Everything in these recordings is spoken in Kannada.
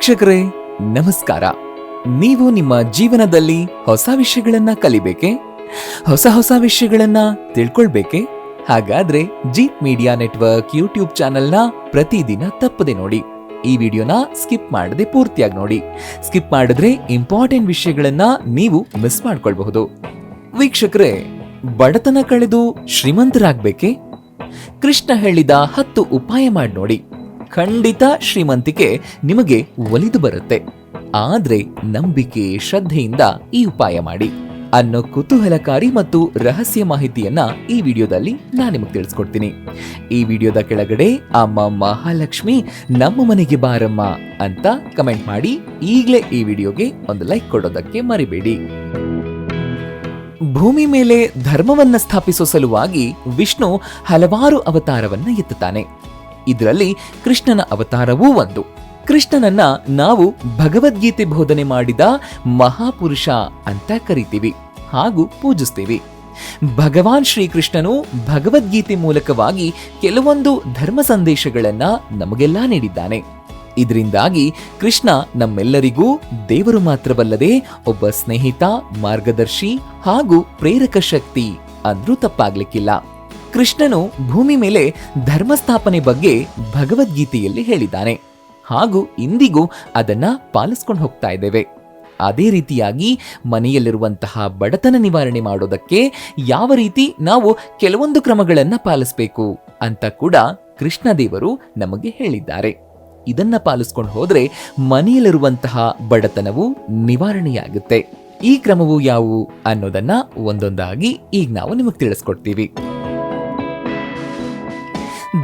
ವೀಕ್ಷಕರೇ, ನಮಸ್ಕಾರ. ನೀವು ನಿಮ್ಮ ಜೀವನದಲ್ಲಿ ಹೊಸ ವಿಷಯಗಳನ್ನ ಕಲಿಬೇಕೆ? ಹೊಸ ಹೊಸ ವಿಷಯಗಳನ್ನ ತಿಳ್ಕೊಳ್ಬೇಕೆ? ಹಾಗಾದ್ರೆ ಜೀಪ್ ಮೀಡಿಯಾ ನೆಟ್ವರ್ಕ್ ಯೂಟ್ಯೂಬ್ ಚಾನೆಲ್ನ ಪ್ರತಿದಿನ ತಪ್ಪದೆ ನೋಡಿ. ಈ ವಿಡಿಯೋನ ಸ್ಕಿಪ್ ಮಾಡದೆ ಪೂರ್ತಿಯಾಗಿ ನೋಡಿ. ಸ್ಕಿಪ್ ಮಾಡಿದ್ರೆ ಇಂಪಾರ್ಟೆಂಟ್ ವಿಷಯಗಳನ್ನ ನೀವು ಮಿಸ್ ಮಾಡ್ಕೊಳ್ಬಹುದು. ವೀಕ್ಷಕರೇ, ಬಡತನ ಕಳೆದು ಶ್ರೀಮಂತರಾಗ್ಬೇಕೆ? ಕೃಷ್ಣ ಹೇಳಿದ ಹತ್ತು ಉಪಾಯ ಮಾಡಿ ನೋಡಿ. ಖಂಡಿತ ಶ್ರೀಮಂತಿಕೆ ನಿಮಗೆ ಒಲಿದು ಬರುತ್ತೆ. ಆದ್ರೆ ನಂಬಿಕೆ, ಶ್ರದ್ಧೆಯಿಂದ ಈ ಉಪಾಯ ಮಾಡಿ. ಅನ್ನೋ ಕುತೂಹಲಕಾರಿ ಮತ್ತು ರಹಸ್ಯ ಮಾಹಿತಿಯನ್ನ ಈ ವಿಡಿಯೋದಲ್ಲಿ ನಾನು ನಿಮಗೆ ತಿಳಿಸ್ಕೊಡ್ತೀನಿ. ಈ ವಿಡಿಯೋದ ಕೆಳಗಡೆ ಅಮ್ಮ ಮಹಾಲಕ್ಷ್ಮಿ ನಮ್ಮ ಮನೆಗೆ ಬಾರಮ್ಮ ಅಂತ ಕಮೆಂಟ್ ಮಾಡಿ ಈಗಲೇ ಈ ವಿಡಿಯೋಗೆ ಒಂದು ಲೈಕ್ ಕೊಡೋದಕ್ಕೆ ಮರಿಬೇಡಿ. ಭೂಮಿ ಮೇಲೆ ಧರ್ಮವನ್ನ ಸ್ಥಾಪಿಸುವ ಸಲುವಾಗಿ ವಿಷ್ಣು ಹಲವಾರು ಅವತಾರವನ್ನ ಎತ್ತುತ್ತಾನೆ. ಇದರಲ್ಲಿ ಕೃಷ್ಣನ ಅವತಾರವೂ ಒಂದು. ಕೃಷ್ಣನನ್ನ ನಾವು ಭಗವದ್ಗೀತೆ ಬೋಧನೆ ಮಾಡಿದ ಮಹಾಪುರುಷ ಅಂತ ಕರಿತೀವಿ, ಹಾಗೂ ಪೂಜಿಸ್ತೀವಿ. ಭಗವಾನ್ ಶ್ರೀಕೃಷ್ಣನು ಭಗವದ್ಗೀತೆ ಮೂಲಕವಾಗಿ ಕೆಲವೊಂದು ಧರ್ಮ ಸಂದೇಶಗಳನ್ನ ನಮಗೆಲ್ಲ ನೀಡಿದ್ದಾನೆ. ಇದರಿಂದಾಗಿ ಕೃಷ್ಣ ನಮ್ಮೆಲ್ಲರಿಗೂ ದೇವರು ಮಾತ್ರವಲ್ಲದೆ ಒಬ್ಬ ಸ್ನೇಹಿತ, ಮಾರ್ಗದರ್ಶಿ ಹಾಗೂ ಪ್ರೇರಕ ಶಕ್ತಿ ಅಂದ್ರೂ ತಪ್ಪಾಗ್ಲಿಕ್ಕಿಲ್ಲ. ಕೃಷ್ಣನು ಭೂಮಿ ಮೇಲೆ ಧರ್ಮ ಸ್ಥಾಪನೆ ಬಗ್ಗೆ ಭಗವದ್ಗೀತೆಯಲ್ಲಿ ಹೇಳಿದ್ದಾನೆ. ಹಾಗೂ ಇಂದಿಗೂ ಅದನ್ನ ಪಾಲಿಸ್ಕೊಂಡು ಹೋಗ್ತಾ ಇದ್ದೇವೆ. ಅದೇ ರೀತಿಯಾಗಿ ಮನೆಯಲ್ಲಿರುವಂತಹ ಬಡತನ ನಿವಾರಣೆ ಮಾಡೋದಕ್ಕೆ ಯಾವ ರೀತಿ ನಾವು ಕೆಲವೊಂದು ಕ್ರಮಗಳನ್ನು ಪಾಲಿಸಬೇಕು ಅಂತ ಕೂಡ ಕೃಷ್ಣ ದೇವರು ನಮಗೆ ಹೇಳಿದ್ದಾರೆ. ಇದನ್ನ ಪಾಲಿಸ್ಕೊಂಡು ಹೋದ್ರೆ ಮನೆಯಲ್ಲಿರುವಂತಹ ಬಡತನವು ನಿವಾರಣೆಯಾಗುತ್ತೆ. ಈ ಕ್ರಮವು ಯಾವುವು ಅನ್ನೋದನ್ನ ಒಂದೊಂದಾಗಿ ಈಗ ನಾವು ನಿಮಗೆ ತಿಳಿಸ್ಕೊಡ್ತೀವಿ.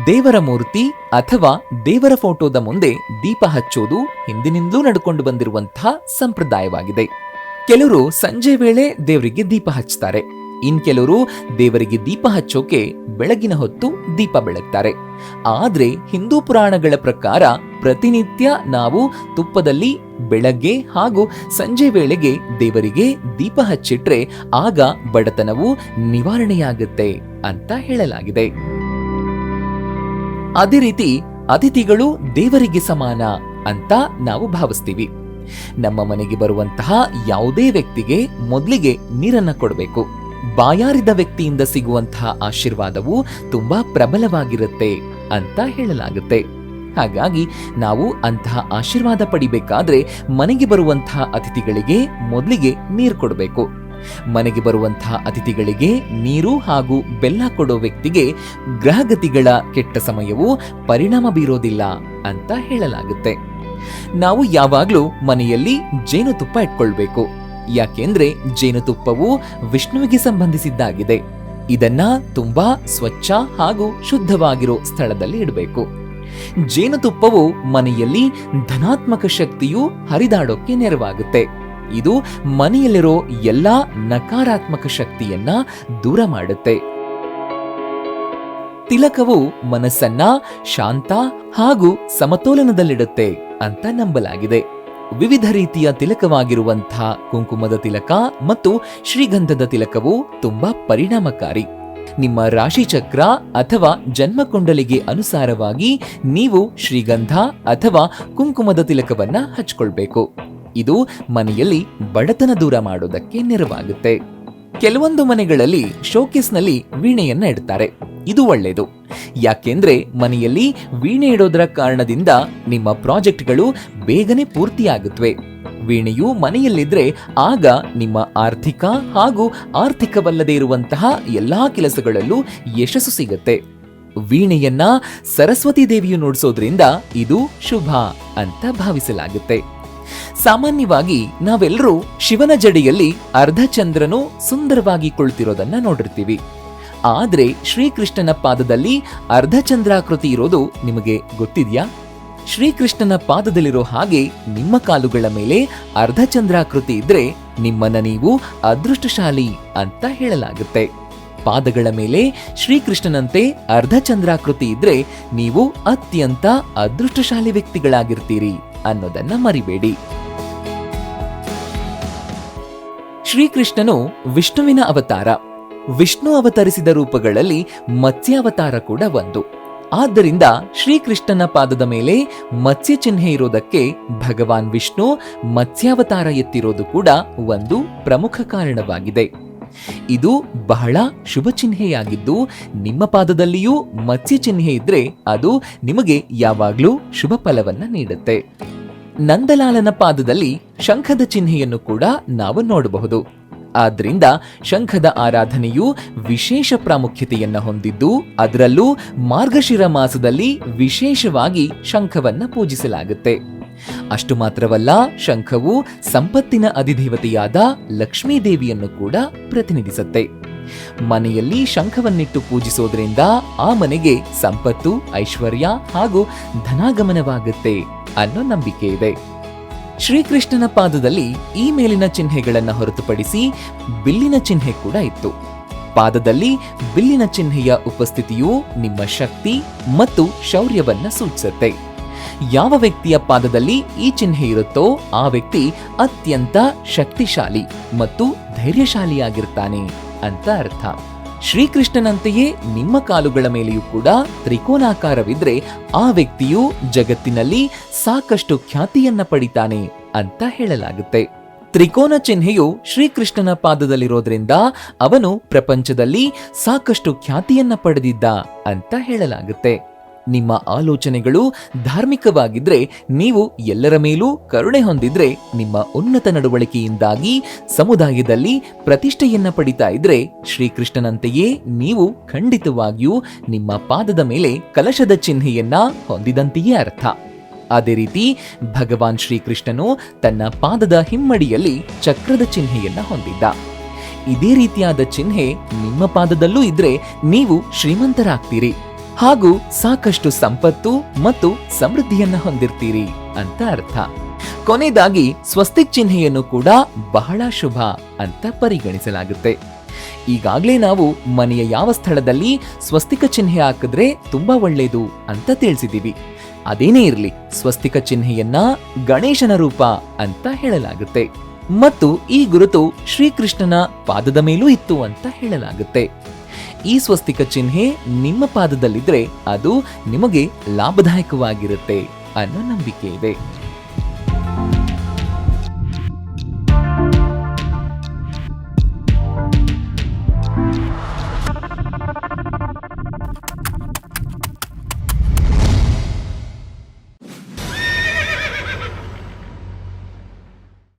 ದೇವರ ಮೂರ್ತಿ ಅಥವಾ ದೇವರ ಫೋಟೋದ ಮುಂದೆ ದೀಪ ಹಚ್ಚೋದು ಹಿಂದಿನಿಂದಲೂ ನಡ್ಕೊಂಡು ಬಂದಿರುವಂತಹ ಸಂಪ್ರದಾಯವಾಗಿದೆ. ಕೆಲವರು ಸಂಜೆ ವೇಳೆ ದೇವರಿಗೆ ದೀಪ ಹಚ್ತಾರೆ ಇನ್ ಕೆಲವರು ದೇವರಿಗೆ ದೀಪ ಹಚ್ಚೋಕೆ ಬೆಳಗಿನ ಹೊತ್ತು ದೀಪ ಬೆಳಗ್ತಾರೆ. ಆದ್ರೆ ಹಿಂದೂ ಪುರಾಣಗಳ ಪ್ರಕಾರ ಪ್ರತಿನಿತ್ಯ ನಾವು ತುಪ್ಪದಲ್ಲಿ ಬೆಳಗ್ಗೆ ಹಾಗೂ ಸಂಜೆ ವೇಳೆಗೆ ದೇವರಿಗೆ ದೀಪ ಹಚ್ಚಿಟ್ರೆ ಆಗ ಬಡತನವು ನಿವಾರಣೆಯಾಗುತ್ತೆ ಅಂತ ಹೇಳಲಾಗಿದೆ. ಅದೇ ರೀತಿ ಅತಿಥಿಗಳು ದೇವರಿಗೆ ಸಮಾನ ಅಂತ ನಾವು ಭಾವಿಸ್ತೀವಿ. ನಮ್ಮ ಮನೆಗೆ ಬರುವಂತಹ ಯಾವುದೇ ವ್ಯಕ್ತಿಗೆ ಮೊದಲಿಗೆ ನೀರನ್ನು ಕೊಡಬೇಕು. ಬಾಯಾರಿದ ವ್ಯಕ್ತಿಯಿಂದ ಸಿಗುವಂತಹ ಆಶೀರ್ವಾದವು ತುಂಬಾ ಪ್ರಬಲವಾಗಿರುತ್ತೆ ಅಂತ ಹೇಳಲಾಗುತ್ತೆ. ಹಾಗಾಗಿ ನಾವು ಅಂತಹ ಆಶೀರ್ವಾದ ಪಡಿಬೇಕಾದ್ರೆ ಮನೆಗೆ ಬರುವಂತಹ ಅತಿಥಿಗಳಿಗೆ ಮೊದಲಿಗೆ ನೀರು ಕೊಡಬೇಕು. ಮನೆಗೆ ಬರುವಂತಹ ಅತಿಥಿಗಳಿಗೆ ನೀರು ಹಾಗೂ ಬೆಲ್ಲ ಕೊಡೋ ವ್ಯಕ್ತಿಗೆ ಗ್ರಹಗತಿಗಳ ಕೆಟ್ಟ ಸಮಯವು ಪರಿಣಾಮ ಬೀರೋದಿಲ್ಲ ಅಂತ ಹೇಳಲಾಗುತ್ತೆ. ನಾವು ಯಾವಾಗಲೂ ಮನೆಯಲ್ಲಿ ಜೇನುತುಪ್ಪ ಇಟ್ಕೊಳ್ಬೇಕು. ಯಾಕೆಂದ್ರೆ ಜೇನುತುಪ್ಪವು ವಿಷ್ಣುವಿಗೆ ಸಂಬಂಧಿಸಿದ್ದಾಗಿದೆ. ಇದನ್ನ ತುಂಬಾ ಸ್ವಚ್ಛ ಹಾಗೂ ಶುದ್ಧವಾಗಿರೋ ಸ್ಥಳದಲ್ಲಿ ಇಡಬೇಕು. ಜೇನುತುಪ್ಪವು ಮನೆಯಲ್ಲಿ ಧನಾತ್ಮಕ ಶಕ್ತಿಯು ಹರಿದಾಡೋಕೆ ನೆರವಾಗುತ್ತೆ. ಇದು ಮನೆಯಲ್ಲಿರೋ ಎಲ್ಲ ನಕಾರಾತ್ಮಕ ಶಕ್ತಿಯನ್ನ ದೂರ ಮಾಡುತ್ತೆ. ತಿಲಕವು ಮನಸ್ಸನ್ನ ಶಾಂತ ಹಾಗೂ ಸಮತೋಲನದಲ್ಲಿಡುತ್ತೆ ಅಂತ ನಂಬಲಾಗಿದೆ. ವಿವಿಧ ರೀತಿಯ ತಿಲಕವಾಗಿರುವಂಥ ಕುಂಕುಮದ ತಿಲಕ ಮತ್ತು ಶ್ರೀಗಂಧದ ತಿಲಕವು ತುಂಬಾ ಪರಿಣಾಮಕಾರಿ. ನಿಮ್ಮ ರಾಶಿಚಕ್ರ ಅಥವಾ ಜನ್ಮಕುಂಡಲಿಗೆ ಅನುಸಾರವಾಗಿ ನೀವು ಶ್ರೀಗಂಧ ಅಥವಾ ಕುಂಕುಮದ ತಿಲಕವನ್ನ ಹಚ್ಕೊಳ್ಬೇಕು. ಇದು ಮನೆಯಲ್ಲಿ ಬಡತನ ದೂರ ಮಾಡೋದಕ್ಕೆ ನೆರವಾಗುತ್ತೆ. ಕೆಲವೊಂದು ಮನೆಗಳಲ್ಲಿ ಶೋಕೇಸ್ನಲ್ಲಿ ವೀಣೆಯನ್ನ ಇಡ್ತಾರೆ. ಇದು ಒಳ್ಳೆಯದು ಯಾಕೆಂದ್ರೆ ಮನೆಯಲ್ಲಿ ವೀಣೆ ಇಡೋದರ ಕಾರಣದಿಂದ ನಿಮ್ಮ ಪ್ರಾಜೆಕ್ಟ್ಗಳು ಬೇಗನೆ ಪೂರ್ತಿಯಾಗುತ್ತವೆ ವೀಣೆಯು ಮನೆಯಲ್ಲಿದ್ರೆ ಆಗ ನಿಮ್ಮ ಆರ್ಥಿಕ ಹಾಗೂ ಆರ್ಥಿಕವಲ್ಲದೆ ಇರುವಂತಹ ಎಲ್ಲಾ ಕೆಲಸಗಳಲ್ಲೂ ಯಶಸ್ಸು ಸಿಗುತ್ತೆ. ವೀಣೆಯನ್ನ ಸರಸ್ವತಿ ದೇವಿಯು ನುಡಿಸೋದ್ರಿಂದ ಇದು ಶುಭ ಅಂತ ಭಾವಿಸಲಾಗುತ್ತೆ. ಸಾಮಾನ್ಯವಾಗಿ ನಾವೆಲ್ಲರೂ ಶಿವನ ಜಡಿಯಲ್ಲಿ ಅರ್ಧಚಂದ್ರನು ಸುಂದರವಾಗಿ ಕುಳಿತಿರೋದನ್ನ ನೋಡಿರ್ತೀವಿ. ಆದ್ರೆ ಶ್ರೀಕೃಷ್ಣನ ಪಾದದಲ್ಲಿ ಅರ್ಧಚಂದ್ರಾಕೃತಿ ಇರೋದು ನಿಮಗೆ ಗೊತ್ತಿದ್ಯಾ? ಶ್ರೀಕೃಷ್ಣನ ಪಾದದಲ್ಲಿರೋ ಹಾಗೆ ನಿಮ್ಮ ಕಾಲುಗಳ ಮೇಲೆ ಅರ್ಧಚಂದ್ರಾಕೃತಿ ಇದ್ರೆ ನಿಮ್ಮನ್ನ ನೀವು ಅದೃಷ್ಟಶಾಲಿ ಅಂತ ಹೇಳಲಾಗುತ್ತೆ. ಪಾದಗಳ ಮೇಲೆ ಶ್ರೀಕೃಷ್ಣನಂತೆ ಅರ್ಧಚಂದ್ರಾಕೃತಿ ಇದ್ರೆ ನೀವು ಅತ್ಯಂತ ಅದೃಷ್ಟಶಾಲಿ ವ್ಯಕ್ತಿಗಳಾಗಿರ್ತೀರಿ. ಅನ್ನೋದನ್ನ ಮರಿಬೇಡಿ. ಶ್ರೀಕೃಷ್ಣನು ವಿಷ್ಣುವಿನ ಅವತಾರ. ವಿಷ್ಣು ಅವತರಿಸಿದ ರೂಪಗಳಲ್ಲಿ ಮತ್ಸ್ಯಾವತಾರ ಕೂಡ ಒಂದು. ಆದ್ದರಿಂದ ಶ್ರೀಕೃಷ್ಣನ ಪಾದದ ಮೇಲೆ ಮತ್ಸ್ಯ ಚಿಹ್ನೆ ಇರೋದಕ್ಕೆ ಭಗವಾನ್ ವಿಷ್ಣು ಮತ್ಸ್ಯಾವತಾರ ಎತ್ತಿರೋದು ಕೂಡ ಒಂದು ಪ್ರಮುಖ ಕಾರಣವಾಗಿದೆ. ಇದು ಬಹಳ ಶುಭ ಚಿಹ್ನೆಯಾಗಿದ್ದು, ನಿಮ್ಮ ಪಾದದಲ್ಲಿಯೂ ಮತ್ಸ್ಯ ಚಿಹ್ನೆ ಇದ್ರೆ ಅದು ನಿಮಗೆ ಯಾವಾಗ್ಲೂ ಶುಭ ಫಲವನ್ನ ನೀಡುತ್ತೆ. ನಂದಲಾಲನ ಪಾದದಲ್ಲಿ ಶಂಖದ ಚಿಹ್ನೆಯನ್ನು ಕೂಡ ನಾವು ನೋಡಬಹುದು. ಆದ್ರಿಂದ ಶಂಖದ ಆರಾಧನೆಯು ವಿಶೇಷ ಪ್ರಾಮುಖ್ಯತೆಯನ್ನು ಹೊಂದಿದ್ದು, ಅದರಲ್ಲೂ ಮಾರ್ಗಶಿರ ಮಾಸದಲ್ಲಿ ವಿಶೇಷವಾಗಿ ಶಂಖವನ್ನ ಪೂಜಿಸಲಾಗುತ್ತೆ. ಅಷ್ಟು ಮಾತ್ರವಲ್ಲ, ಶಂಖವು ಸಂಪತ್ತಿನ ಅಧಿದೇವತೆಯಾದ ಲಕ್ಷ್ಮೀ ದೇವಿಯನ್ನು ಕೂಡ ಪ್ರತಿನಿಧಿಸುತ್ತೆ. ಮನೆಯಲ್ಲಿ ಶಂಖವನ್ನಿಟ್ಟು ಪೂಜಿಸೋದ್ರಿಂದ ಆ ಮನೆಗೆ ಸಂಪತ್ತು, ಐಶ್ವರ್ಯ ಹಾಗೂ ಧನಾಗಮನವಾಗುತ್ತೆ. ಅನ್ನೋ ನಂಬಿಕೆ ಇದೆ. ಶ್ರೀಕೃಷ್ಣನ ಪಾದದಲ್ಲಿ ಈ ಮೇಲಿನ ಚಿಹ್ನೆಗಳನ್ನು ಹೊರತುಪಡಿಸಿ ಬಿಲ್ಲಿನ ಚಿಹ್ನೆ ಕೂಡ ಇತ್ತು. ಪಾದದಲ್ಲಿ ಬಿಲ್ಲಿನ ಚಿಹ್ನೆಯ ಉಪಸ್ಥಿತಿಯು ನಿಮ್ಮ ಶಕ್ತಿ ಮತ್ತು ಶೌರ್ಯವನ್ನು ಸೂಚಿಸುತ್ತೆ. ಯಾವ ವ್ಯಕ್ತಿಯ ಪಾದದಲ್ಲಿ ಈ ಚಿಹ್ನೆ ಇರುತ್ತೋ ಆ ವ್ಯಕ್ತಿ ಅತ್ಯಂತ ಶಕ್ತಿಶಾಲಿ ಮತ್ತು ಧೈರ್ಯಶಾಲಿಯಾಗಿರ್ತಾನೆ ಅಂತ ಅರ್ಥ. ಶ್ರೀಕೃಷ್ಣನಂತೆಯೇ ನಿಮ್ಮ ಕಾಲುಗಳ ಮೇಲೆಯೂ ಕೂಡ ತ್ರಿಕೋನಾಕಾರವಿದ್ರೆ ಆ ವ್ಯಕ್ತಿಯು ಜಗತ್ತಿನಲ್ಲಿ ಸಾಕಷ್ಟು ಖ್ಯಾತಿಯನ್ನ ಪಡಿತಾನೆ ಅಂತ ಹೇಳಲಾಗುತ್ತೆ. ತ್ರಿಕೋನ ಚಿಹ್ನೆಯು ಶ್ರೀಕೃಷ್ಣನ ಪಾದದಲ್ಲಿರೋದ್ರಿಂದ ಅವನು ಪ್ರಪಂಚದಲ್ಲಿ ಸಾಕಷ್ಟು ಖ್ಯಾತಿಯನ್ನ ಪಡೆದಿದ್ದ ಅಂತ ಹೇಳಲಾಗುತ್ತೆ. ನಿಮ್ಮ ಆಲೋಚನೆಗಳು ಧಾರ್ಮಿಕವಾಗಿದ್ರೆ ನೀವು ಎಲ್ಲರ ಮೇಲೂ ಕರುಣೆ ಹೊಂದಿದ್ರೆ ನಿಮ್ಮ ಉನ್ನತ ನಡವಳಿಕೆಯಿಂದಾಗಿ ಸಮುದಾಯದಲ್ಲಿ ಪ್ರತಿಷ್ಠೆಯನ್ನ ಪಡಿತಾ ಇದ್ರೆ ಶ್ರೀಕೃಷ್ಣನಂತೆಯೇ ನೀವು ಖಂಡಿತವಾಗಿಯೂ ನಿಮ್ಮ ಪಾದದ ಮೇಲೆ ಕಲಶದ ಚಿಹ್ನೆಯನ್ನ ಹೊಂದಿದಂತೆಯೇ ಅರ್ಥ. ಅದೇ ರೀತಿ ಭಗವಾನ್ ಶ್ರೀಕೃಷ್ಣನು ತನ್ನ ಪಾದದ ಹಿಮ್ಮಡಿಯಲ್ಲಿ ಚಕ್ರದ ಚಿಹ್ನೆಯನ್ನ ಹೊಂದಿದ್ದ. ಇದೇ ರೀತಿಯಾದ ಚಿಹ್ನೆ ನಿಮ್ಮ ಪಾದದಲ್ಲೂ ಇದ್ರೆ ನೀವು ಶ್ರೀಮಂತರಾಗ್ತೀರಿ. ಹಾಗೂ ಸಾಕಷ್ಟು ಸಂಪತ್ತು ಮತ್ತು ಸಮೃದ್ಧಿಯನ್ನ ಹೊಂದಿರ್ತೀರಿ ಅಂತ ಅರ್ಥ. ಕೊನೆಯದಾಗಿ ಸ್ವಸ್ತಿಕ್ ಚಿಹ್ನೆಯನ್ನು ಕೂಡ ಬಹಳ ಶುಭ ಅಂತ ಪರಿಗಣಿಸಲಾಗುತ್ತೆ. ಈಗಾಗಲೇ ನಾವು ಮನೆಯ ಯಾವ ಸ್ಥಳದಲ್ಲಿ ಸ್ವಸ್ತಿಕ ಚಿಹ್ನೆ ಹಾಕಿದ್ರೆ ತುಂಬಾ ಒಳ್ಳೆಯದು ಅಂತ ತಿಳಿಸಿದೀವಿ ಅದೇನೇ ಇರಲಿ, ಸ್ವಸ್ತಿಕ ಚಿಹ್ನೆಯನ್ನ ಗಣೇಶನ ರೂಪ ಅಂತ ಹೇಳಲಾಗುತ್ತೆ. ಮತ್ತು ಈ ಗುರುತು ಶ್ರೀಕೃಷ್ಣನ ಪಾದದ ಮೇಲೂ ಇತ್ತು ಅಂತ ಹೇಳಲಾಗುತ್ತೆ. ಈ ಸ್ವಸ್ತಿಕ ಚಿಹ್ನೆ ನಿಮ್ಮ ಪಾದದಲ್ಲಿದ್ರೆ ಅದು ನಿಮಗೆ ಲಾಭದಾಯಕವಾಗಿರುತ್ತೆ ಅನ್ನೋ ನಂಬಿಕೆ ಇದೆ.